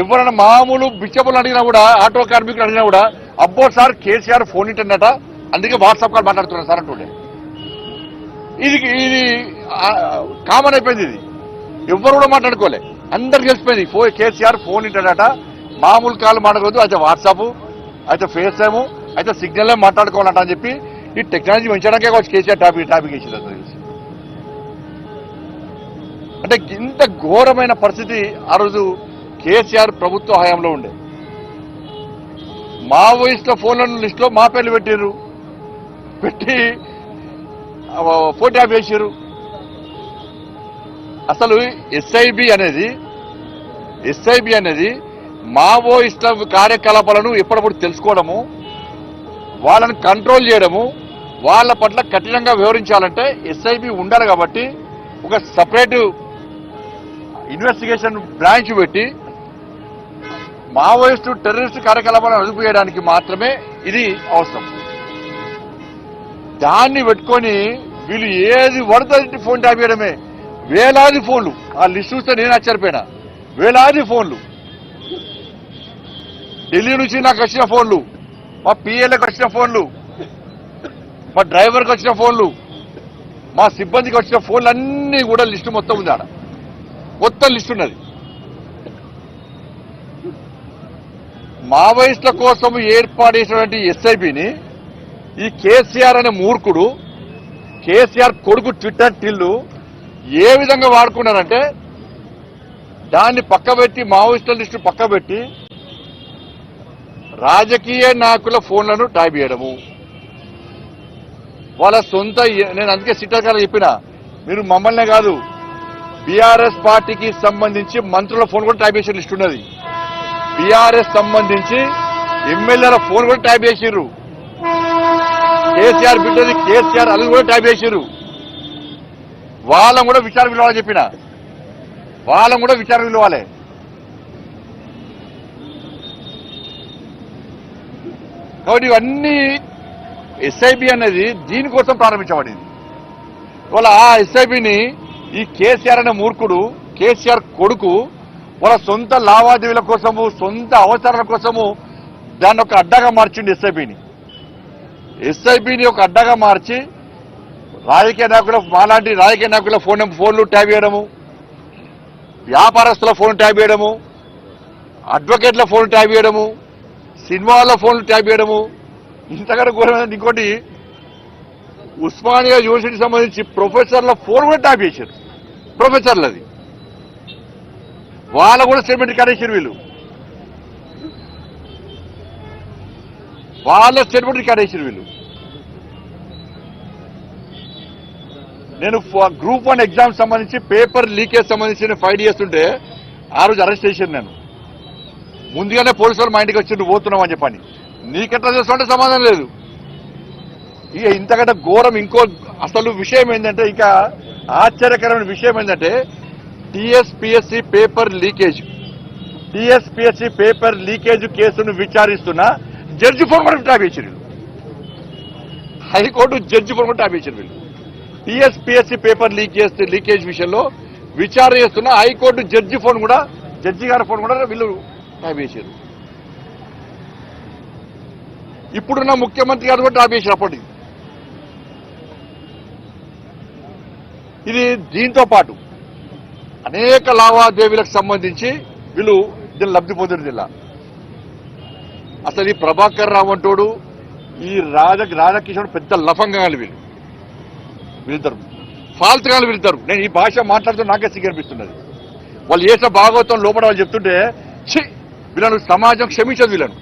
ఎవరైనా మామూలు బిచ్చపులు అడిగినా కూడా ఆటో కార్మికులు అడిగినా కూడా అబ్బో సార్ కేసీఆర్ ఫోన్ ఇంటన్నట అందుకే వాట్సాప్ కాల్ మాట్లాడుతున్నాను సార్ అంటుండే. ఇది ఇది కామన్ అయిపోయింది ఇది. ఎవ్వరు కూడా మాట్లాడుకోలే. అందరు తెలిసిపోయింది ఫో కేసీఆర్ ఫోన్ ఇంటన్నట మామూలు కాల్ మాట్లాడకూడదు అయితే వాట్సాప్ అయితే ఫేస్ టైము అయితే సిగ్నల్ మాట్లాడుకోవాలంట అని చెప్పి ఈ టెక్నాలజీ పెంచడానికే కావచ్చు కేసీఆర్ టాపిక్ టాపిక్ ఇచ్చింది తెలిసి అంటే ఇంత ఘోరమైన పరిస్థితి ఆ రోజు కేసీఆర్ ప్రభుత్వ హయాంలో ఉండే. మావోయిస్టుల ఫోన్లను లిస్టులో మా పేర్లు పెట్టారు పెట్టి ఫోటో యాప్ వేసారు అసలు ఎస్ఐబి అనేది ఎస్ఐబి అనేది మావోయిస్టుల కార్యకలాపాలను ఎప్పటికప్పుడు తెలుసుకోవడము వాళ్ళని కంట్రోల్ చేయడము వాళ్ళ పట్ల కఠినంగా వివరించాలంటే ఎస్ఐబి ఉండాలి కాబట్టి ఒక సపరేట్ ఇన్వెస్టిగేషన్ బ్రాంచ్ పెట్టి మావోయిస్టు టెర్రరిస్ట్ కార్యకలాపాలను అదుపు చేయడానికి మాత్రమే ఇది అవసరం. దాన్ని పెట్టుకొని వీళ్ళు ఏది పడుతుంది ఫోన్ ట్యాప్ చేయడమే. వేలాది ఫోన్లు. ఆ లిస్ట్ చూస్తే నేను ఆశ్చర్యపోయినా. వేలాది ఫోన్లు. ఢిల్లీ నుంచి నాకు వచ్చిన ఫోన్లు. మా పిఎల్ఏకి వచ్చిన ఫోన్లు. మా డ్రైవర్కి వచ్చిన ఫోన్లు. మా సిబ్బందికి వచ్చిన ఫోన్లు అన్నీ కూడా లిస్టు మొత్తం ఉంది ఆడ కొత్త లిస్ట్ ఉన్నది. మావోయిస్టుల కోసం ఏర్పాటు చేసినటువంటి ఎస్ఐబిని ఈ కేసీఆర్ అనే మూర్ఖుడు కేసీఆర్ కొడుకు ట్విట్టర్ టిల్లు ఏ విధంగా వాడుకున్నారంటే దాన్ని పక్కబెట్టి మావోయిస్టుల లిస్టు పక్కబెట్టి రాజకీయ నాయకుల ఫోన్లను ట్యాబ్ చేయడము. వాళ్ళ సొంత నేను అందుకే సిట్టర్ గారు చెప్పిన మీరు మమ్మల్నే కాదు బీఆర్ఎస్ పార్టీకి సంబంధించి మంత్రుల ఫోన్ కూడా ట్యాప్ చేసిన లిస్ట్ ఉన్నది. బీఆర్ఎస్ సంబంధించి ఎమ్మెల్యేల ఫోన్ కూడా ట్యాప్ చేసిర్రు. కేసీఆర్ బిడ్డది కేసీఆర్ అది కూడా ట్యాప్ చేసిర్రు. వాళ్ళని కూడా విచారణ పిలవాలని చెప్పిన. వాళ్ళని కూడా విచారణ పిలవాలి. కాబట్టి ఇవన్నీ ఎస్ఐబి అనేది దీనికోసం ప్రారంభించబడింది. వాళ్ళ ఆ ఎస్ఐబిని ఈ కేసీఆర్ అనే మూర్ఖుడు కేసీఆర్ కొడుకు వాళ్ళ సొంత లావాదేవీల కోసము సొంత అవసరాల కోసము దాన్ని ఒక అడ్డగా మార్చిండు ఎస్ఐబిని. ఎస్ఐబిని ఒక అడ్డగా మార్చి రాజకీయ నాయకుల మాలాంటి రాజకీయ నాయకుల ఫోన్ ఫోన్లు ట్యాబ్ చేయడము వ్యాపారస్తుల ఫోన్ ట్యాబ్ చేయడము అడ్వకేట్ల ఫోన్ ట్యాబ్ చేయడము సినిమాల ఫోన్లు ట్యాబ్ చేయడము ఇంతకంటే ఘోరమైన ఇంకోటి ఉస్మానియా యూనివర్సిటీకి సంబంధించి ప్రొఫెసర్ల ఫోన్ కూడా టాప్ చేశారు. ప్రొఫెసర్లది. వాళ్ళ కూడా స్టేట్మెంట్ కడేసారు వీళ్ళు. వాళ్ళ స్టేట్మెంట్ కడేసారు వీళ్ళు. నేను గ్రూప్ వన్ ఎగ్జామ్ సంబంధించి పేపర్ లీకేజ్ సంబంధించి నేను ఫైట్ చేస్తుంటే ఆ రోజు అరెస్ట్ చేశాను నేను. ముందుగానే పోలీసు వాళ్ళు మా ఇంటికి వచ్చి నువ్వు అని చెప్పని. నీకెట్లా చేస్తుంటే సమాధానం లేదు. ఇక ఇంతకంటే ఘోరం ఇంకో అసలు విషయం ఏంటంటే ఇంకా ఆశ్చర్యకరమైన విషయం ఏంటంటే TSPSC paper leakage. TSPSC paper leakage కేసును విచారిస్తున్న జడ్జి ఫోన్ కూడా ట్యాప్ చేశారు వీళ్ళు. హైకోర్టు జడ్జి ఫోన్ కూడా ట్యాప్ చేశారు వీళ్ళు. టీఎస్పిఎస్సి పేపర్ లీకేజ్ లీకేజ్ విషయంలో విచారణ చేస్తున్న హైకోర్టు జడ్జి ఫోన్ కూడా జడ్జి గారి ఫోన్ కూడా వీళ్ళు ట్యాప్ చేశారు ఇప్పుడున్న ముఖ్యమంత్రి గారు కూడా ట్యాప్ చేశారు అప్పటికి. ఇది దీంతో పాటు అనేక లావాదేవీలకు సంబంధించి వీళ్ళు దీన్ని లబ్ధి పొందిన జిల్లా. అసలు ఈ ప్రభాకర్ రావు అంటోడు ఈ రాజ రాధాకిషోడు పెద్ద లఫంగాలు వీళ్ళు. వీళ్ళిద్దరు. ఫాల్తుగాలు వీళ్ళిద్దరు. నేను ఈ భాష మాట్లాడుతూ నాకే సిగ్గనిపిస్తున్నది వాళ్ళు చేసిన భాగవతం లోపల వాళ్ళు చెప్తుంటే ఛీ! వీళ్ళను సమాజం క్షమించదు వీళ్ళను.